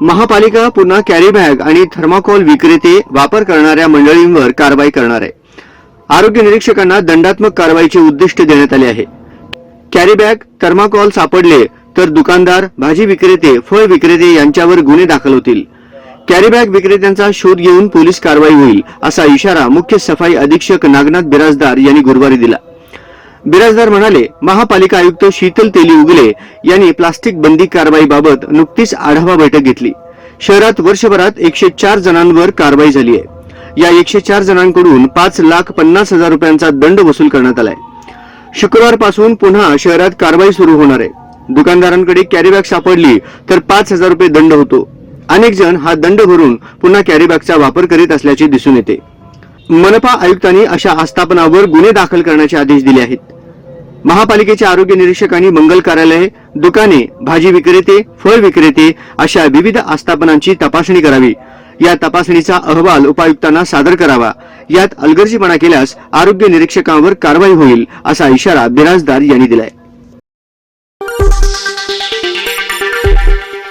महापालिका पुन्हा carry bag आणि थर्माकोल विक्रेते वापर करणाऱ्या मंडळींवर कारवाई करणार आहे. आरोग्य निरीक्षकांना दंडात्मक कारवाईचे उद्दिष्ट देण्यात आले आहे. कॅरी बॅग थर्माकोल सापडले तर दुकानदार भाजी विक्रेते फळ विक्रेते यांच्यावर गुन्हे दाखल होतील. कॅरी बॅग विक्रेत्यांचा शोध घेऊन पोलीस कारवाई होईल असा इशारा मुख्य सफाई अधीक्षक नागनाथ बिराजदार यांनी गुरुवारी दिला. बिराजदार म्हणाले महापालिका आयुक्त शीतल तेली उगले यांनी प्लास्टिक बंदी कारवाईबाबत नुकतीच आढावा बैठक घेतली. शहरात वर्षभरात एकशे चार जणांवर कारवाई झाली आहे. या एकशे चार जणांकडून पाच लाख पन्नास हजार रुपयांचा दंड वसूल करण्यात आलाय. शुक्रवारपासून पुन्हा शहरात कारवाई सुरू होणार आहे. दुकानदारांकडे कॅरीबॅग सापडली तर पाच हजार रुपये दंड होतो. अनेक जण हा दंड भरून पुन्हा कॅरीबॅगचा वापर करीत असल्याचे दिसून येते. मनपा आयुक्तांनी अशा आस्थापनावर गुन्हे दाखल करण्याचे आदेश दिले आहेत. महापालिकेच्या आरोग्य निरीक्षकांनी मंगल कार्यालय दुकाने भाजी विक्रेते फळ विक्रेते अशा विविध आस्थापनांची तपासणी करावी. या तपासणीचा अहवाल उपायुक्तांना सादर करावा. यात अलगर्जीपणा केल्यास आरोग्य निरीक्षकांवर कारवाई होईल असा इशारा बिराजदार यांनी दिलाय.